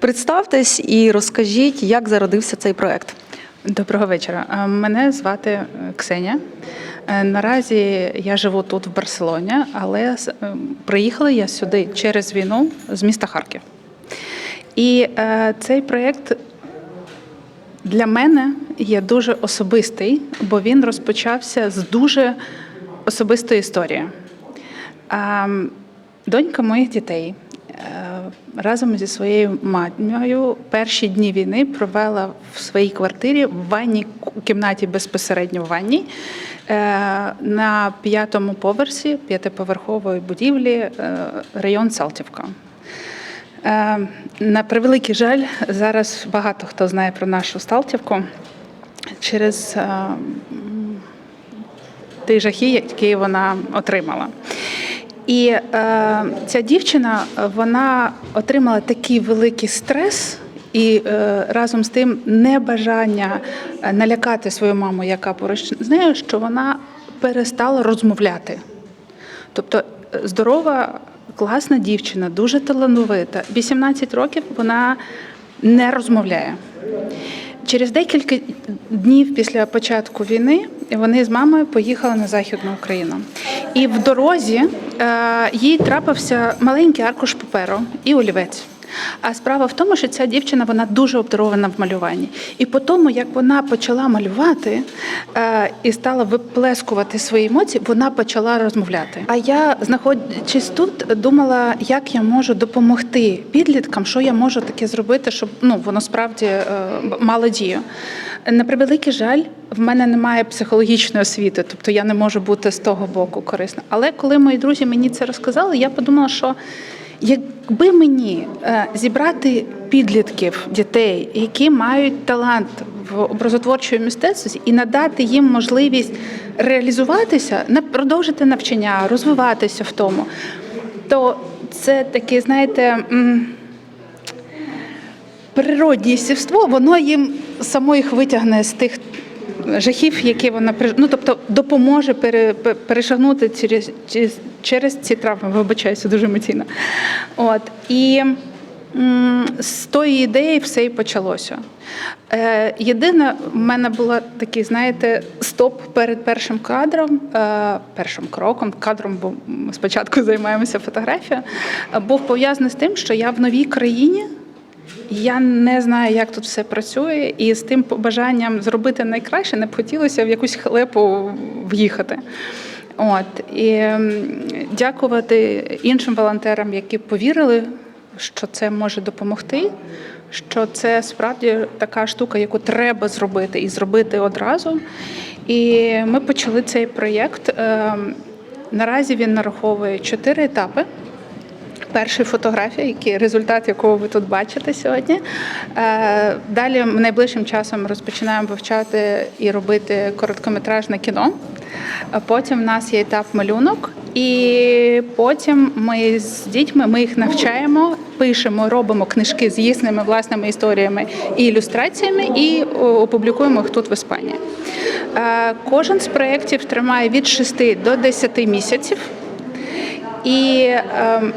Представтесь і розкажіть, як зародився цей проект. Доброго вечора. Е, Мене звати е, Ксеня. Е, Наразі я живу тут, в Барселоні, але приїхала я сюди через війну з міста Харків. І цей проєкт для мене є дуже особистий, бо він розпочався з дуже особистої історії. А, Донька моїх дітей разом зі своєю мамою перші дні війни провела в своїй квартирі в ванній кімнаті безпосередньо в ванній е, на п'ятому поверсі п'ятиповерхової будівлі е, район Салтівка. Е, На превеликий жаль, зараз багато хто знає про нашу Сталтівку через е, ті жахи, які вона отримала. І е, ця дівчина вона отримала такий великий стрес. І е, разом з тим небажання е, налякати свою маму, яка поруч з нею, що вона перестала розмовляти. Тобто е, здорова, класна дівчина, дуже талановита. 18 років вона не розмовляє. Через декілька днів після початку війни вони з мамою поїхали на Західну Україну. І в дорозі е, їй трапився маленький аркуш паперу і олівець. А справа в тому, що ця дівчина вона дуже обдарована в малюванні. І по тому, як вона почала малювати е, і стала виплескувати свої емоції, вона почала розмовляти. А я, знаходячись тут, думала, як я можу допомогти підліткам, що я можу таке зробити, щоб ну воно справді е, мало дію. На превеликий жаль, в мене немає психологічної освіти, тобто я не можу бути з того боку корисна. Але коли мої друзі мені це розказали, я подумала, що Якби мені е, зібрати підлітків, дітей, які мають талант в образотворчому мистецтві, і надати їм можливість реалізуватися, продовжити навчання, розвиватися в тому, то це таке, знаєте, природнє сівство, воно їм само їх витягне з тих жахів, які вона ну, тобто допоможе пере, перешагнути через, через, ці травми. Вибачаюся, дуже емоційно. От і з тої ідеї все і почалося. Е, єдине, в мене була такий, знаєте, стоп перед першим кадром, е, першим кроком, кадром, бо ми спочатку займаємося фотографією, був пов'язаний з тим, що я в новій країні. Я не знаю, як тут все працює, і з тим бажанням зробити найкраще не б хотілося в якусь хлепу в'їхати. От і дякувати іншим волонтерам, які повірили, що це може допомогти. Що це справді така штука, яку треба зробити і зробити одразу. І ми почали цей проєкт. Ем, Наразі він нараховує чотири етапи. Перший фотографія, який результат якого ви тут бачите сьогодні. Е, Далі найближчим часом розпочинаємо вивчати і робити короткометражне кіно. Потім в нас є етап малюнок, і потім ми з дітьми ми їх навчаємо, пишемо, робимо книжки з їхніми власними історіями і ілюстраціями, і опублікуємо їх тут в Іспанії. Е, Кожен з проєктів тримає від 6 до 10 місяців. І ем,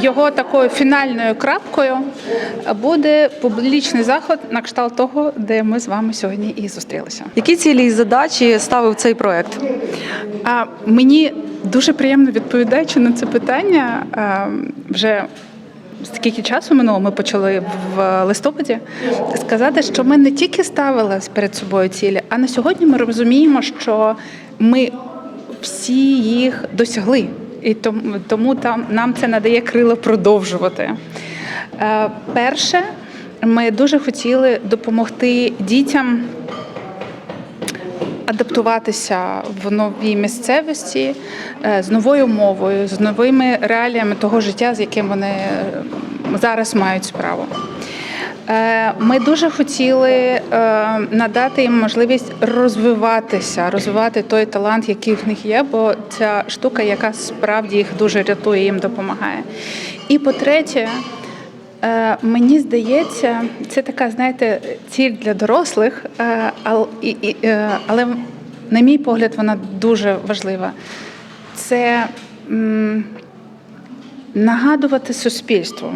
його такою фінальною крапкою буде публічний заход на кшталт того, де ми з вами сьогодні і зустрілися. Які цілі і задачі ставив цей проект? А мені дуже приємно відповідаючи на це питання ем, вже. Скільки часу минуло, ми почали в листопаді сказати, що ми не тільки ставили перед собою цілі, а на сьогодні ми розуміємо, що ми всі їх досягли, і тому, там нам це надає крила продовжувати. Е, Перше, ми дуже хотіли допомогти дітям адаптуватися в новій місцевості е, з новою мовою, з новими реаліями того життя, з яким вони е, зараз мають справу. Е, Ми дуже хотіли е, надати їм можливість розвиватися, розвивати той талант, який в них є, бо ця штука, яка справді їх дуже рятує, їм допомагає. І по-третє, Е, Мені здається, це така, знаєте, ціль для дорослих, але, на мій погляд, вона дуже важлива. Це нагадувати суспільству,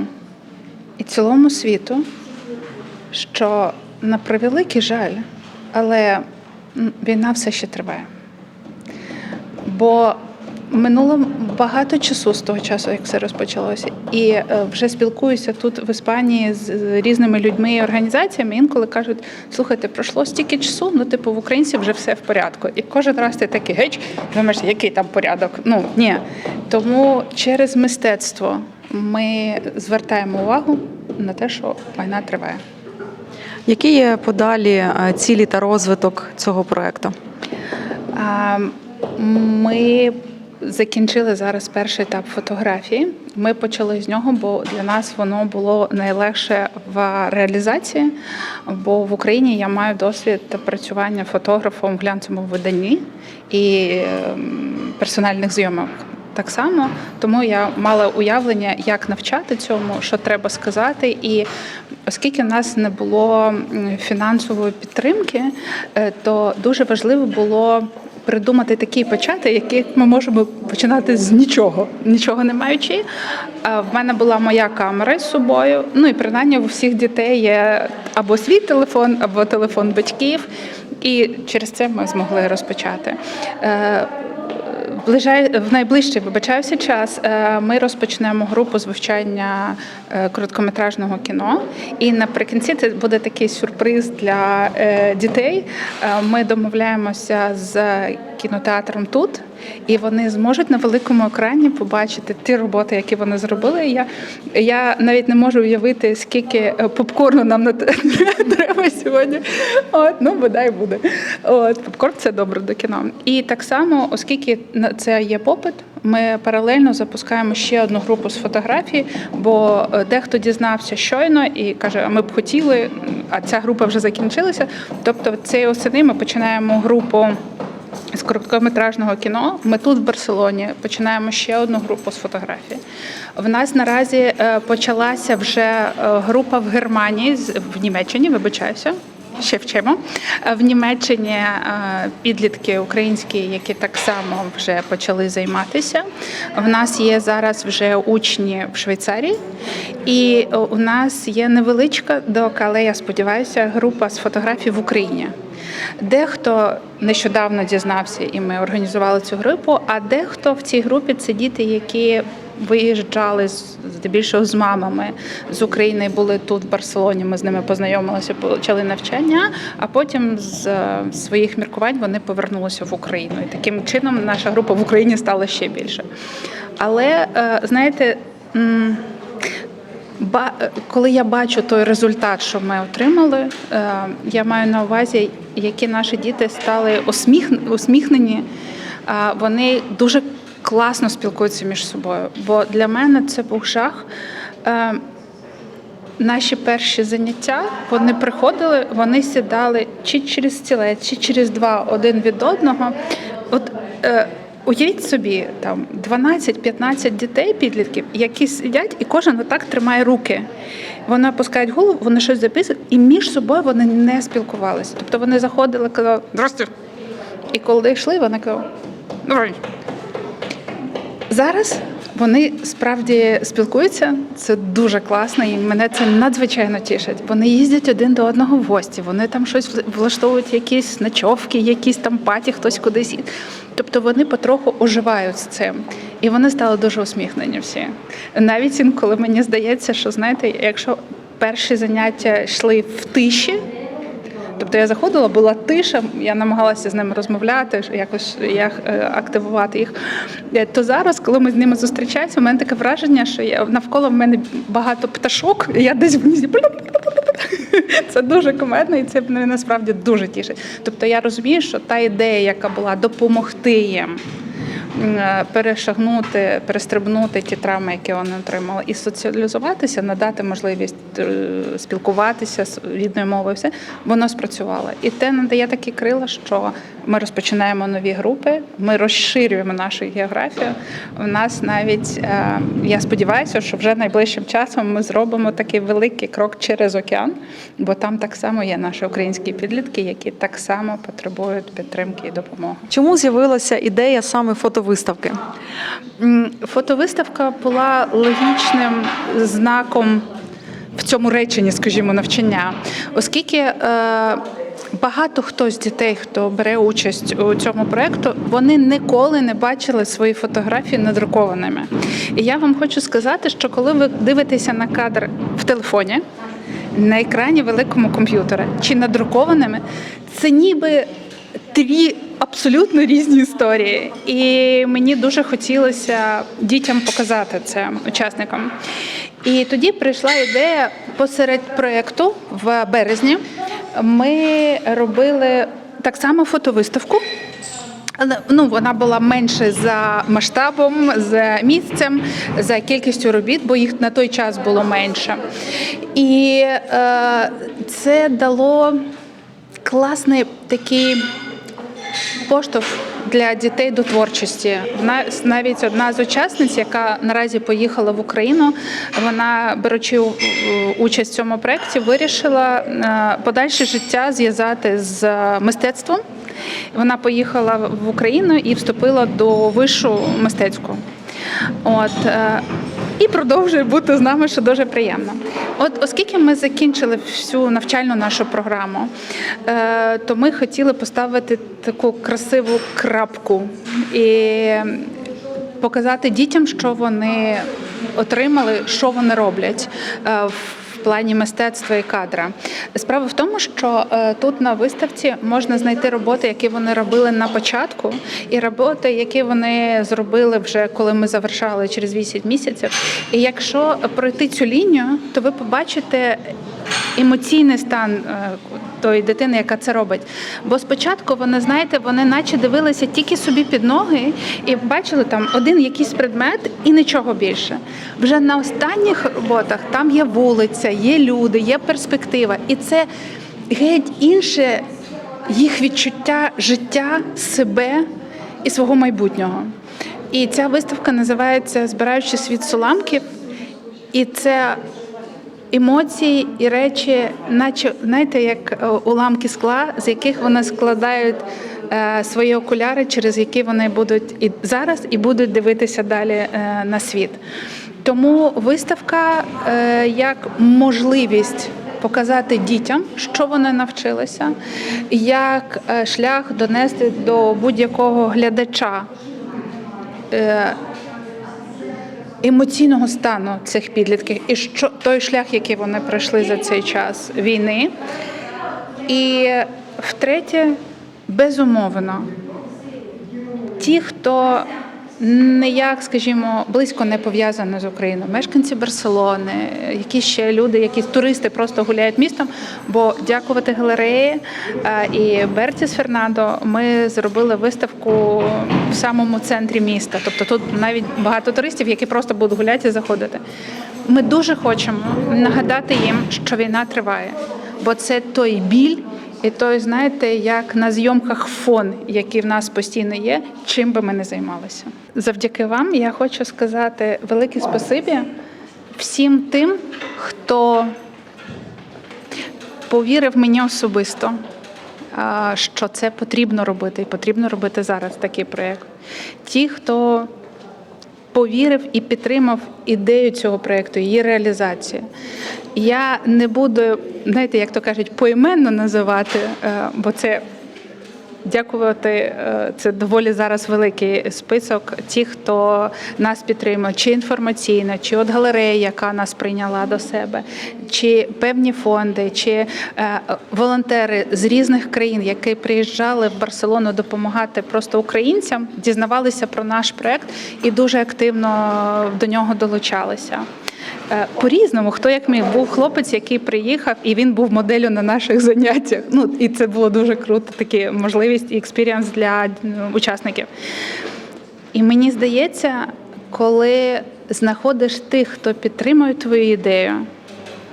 і цілому світу, що на превеликий жаль, але війна все ще триває. Бо минуло багато часу з того часу, як все розпочалося, і е, вже спілкуюся тут в Іспанії з різними людьми і організаціями. Інколи кажуть: слухайте, пройшло стільки часу, ну типу в українців вже все в порядку. І кожен раз ти такий геч, думаєш, який там порядок? Ну ні. Тому через мистецтво ми звертаємо увагу на те, що війна триває. Які є подалі е, цілі та розвиток цього проекту? Ми закінчили зараз перший етап фотографії. Ми почали з нього, бо для нас воно було найлегше в реалізації. Бо в Україні я маю досвід працювання фотографом в глянцевому виданні і ем, персональних зйомок. Так само, тому я мала уявлення, як навчати цьому, що треба сказати. І оскільки в нас не було фінансової підтримки, е, то дуже важливо було придумати такі почати, які ми можемо починати з нічого, нічого не маючи. В мене була моя камера з собою. Ну і принаймні у всіх дітей є або свій телефон, або телефон батьків. І через це ми змогли розпочати. В найближчий вибачаюся час. е, Ми розпочнемо групу з вивчання е, короткометражного кіно. І наприкінці це буде такий сюрприз для е, дітей. Ми домовляємося з кінотеатром тут, і вони зможуть на великому екрані побачити ті роботи, які вони зробили. Я, я навіть не можу уявити, скільки е, попкорну нам на треба сьогодні. От, ну бодай буде. От, попкорн це добре до кіно. І так само, оскільки на це є попит, ми паралельно запускаємо ще одну групу з фотографій, бо е, дехто дізнався щойно і каже, ми б хотіли, а ця група вже закінчилася. Тобто, цієї осени ми починаємо групу. З короткометражного кіно ми тут в Барселоні починаємо ще одну групу з фотографії. В нас наразі е, почалася вже е, група в Германії в Німеччині, вибачаюся. Ще вчимо Е, в Німеччині підлітки українські, які так само вже почали займатися. В нас є зараз вже учні в Швейцарії, і у нас є невеличка дока, але я сподіваюся, група з фотографій в Україні. Дехто нещодавно дізнався, і ми організували цю групу. А дехто в цій групі це діти, які виїжджали здебільшого з мамами з України, були тут в Барселоні. Ми з ними познайомилися, почали навчання. А потім з е, своїх міркувань вони повернулися в Україну. І таким чином наша група в Україні стала ще більше. Але е, знаєте. Ба- коли я бачу той результат, що ми отримали, е, я маю на увазі, які наші діти стали усміх- усміхнені, вони дуже класно спілкуються між собою. Бо для мене це був жах. Е, Наші перші заняття вони приходили, вони сідали чи через стілець, чи через два один від одного. От е, уявіть собі, там 12-15 дітей, підлітків, які сидять, і кожен отак тримає руки. Вони опускають голову, вони щось записують, і між собою вони не спілкувалися. Тобто вони заходили, казали «Здрасте!» І коли йшли, вони казали «Добрий!» Зараз вони справді спілкуються. Це дуже класно, і мене це надзвичайно тішить. Вони їздять один до одного в гості. Вони там щось влаштовують, якісь ночовки, якісь там паті, хтось кудись. Тобто вони потроху оживають з цим. І вони стали дуже усміхнені всі. Навіть інколи мені здається, що знаєте, якщо перші заняття йшли в тиші. Тобто я заходила, була тиша, я намагалася з ними розмовляти, якось як е, активувати їх. Е, То зараз, коли ми з ними зустрічаємося, у мене таке враження, що я навколо в мене багато пташок, і я десь в нізі. Це дуже комедно, і це мене насправді дуже тішить. Тобто я розумію, що та ідея, яка була допомогти їм перешагнути, перестрибнути ті травми, які вони отримали, і соціалізуватися, надати можливість е, спілкуватися з рідною мовою, все воно спрацювало. І те надає такі крила, що ми розпочинаємо нові групи, ми розширюємо нашу географію. У нас навіть е, я сподіваюся, що вже найближчим часом ми зробимо такий великий крок через океан, бо там так само є наші українські підлітки, які так само потребують підтримки і допомоги. Чому з'явилася ідея саме фотовиставки? Фотовиставка була логічним знаком в цьому реченні, скажімо, навчання, оскільки е, багато хто з дітей, хто бере участь у цьому проєкту, вони ніколи не бачили свої фотографії надрукованими. І я вам хочу сказати, що коли ви дивитеся на кадр в телефоні, на екрані великому комп'ютера чи надрукованими, це ніби дві абсолютно різні історії. І мені дуже хотілося дітям показати це учасникам. І тоді прийшла ідея посеред проєкту в березні. Ми робили так само фотовиставку. Ну вона була менше за масштабом, за місцем, за кількістю робіт, бо їх на той час було менше. І е, це дало класний такий поштовх для дітей до творчості. Навіть одна з учасниць, яка наразі поїхала в Україну, вона беручи участь в цьому проєкті, вирішила е, подальше життя зв'язати з мистецтвом. Вона поїхала в Україну і вступила до вишу мистецьку. От е, і продовжує бути з нами, що дуже приємно. От, оскільки ми закінчили всю навчальну нашу програму, е, то ми хотіли поставити таку красиву крапку і показати дітям, що вони отримали, що вони роблять е, плані мистецтва і кадра. Справа в тому, що е, тут на виставці можна знайти роботи, які вони робили на початку, і роботи, які вони зробили вже коли ми завершали через 8 місяців. І якщо пройти цю лінію, то ви побачите емоційний стан е, тої дитини, яка це робить. Бо спочатку вони, знаєте, вони наче дивилися тільки собі під ноги і бачили там один якийсь предмет і нічого більше. Вже на останніх роботах там є вулиця, є люди, є перспектива. І це геть інше їх відчуття життя, себе і свого майбутнього. І ця виставка називається Збираючи світ з уламків. І це емоції і речі, наче знаєте, як е, уламки скла, з яких вони складають е, свої окуляри, через які вони будуть і зараз і будуть дивитися далі е, на світ. Тому виставка як можливість показати дітям, що вони навчилися, як шлях донести до будь-якого глядача. Емоційного стану цих підлітків і що той шлях, який вони пройшли за цей час війни. І втретє, безумовно, ті, хто ніяк, скажімо, близько не пов'язані з Україною, мешканці Барселони, які ще люди, які туристи просто гуляють містом. Бо дякувати галереї і Бертіс Фернандо, ми зробили виставку в самому центрі міста. Тобто тут навіть багато туристів, які просто будуть гуляти і заходити. Ми дуже хочемо нагадати їм, що війна триває, бо це той біль. І той, знаєте, як на зйомках фон, який в нас постійно є, чим би ми не займалися. Завдяки вам я хочу сказати велике спасибі всім тим, хто повірив мені особисто, що це потрібно робити, і потрібно робити зараз такий проєкт. Ті, хто повірив і підтримав ідею цього проєкту, її реалізацію. Я не буду, знаєте, як то кажуть, поіменно називати, е, бо це дякувати. е, Це доволі зараз великий список. Ті, хто нас підтримує, чи інформаційно, чи от галерея, яка нас прийняла до себе, чи певні фонди, чи е, волонтери з різних країн, які приїжджали в Барселону допомагати просто українцям, дізнавалися про наш проект і дуже активно до нього долучалися. Е, По-різному, хто як міг, був хлопець, який приїхав, і він був моделлю на наших заняттях. Ну і це було дуже круто, такі можливість і експіріанс для ну, учасників. І мені здається, коли знаходиш тих, хто підтримує твою ідею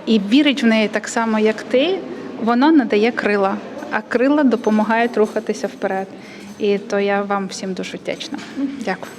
і вірить в неї так само, як ти, воно надає крила, а крила допомагають рухатися вперед. І то я вам всім дуже вдячна. Дякую.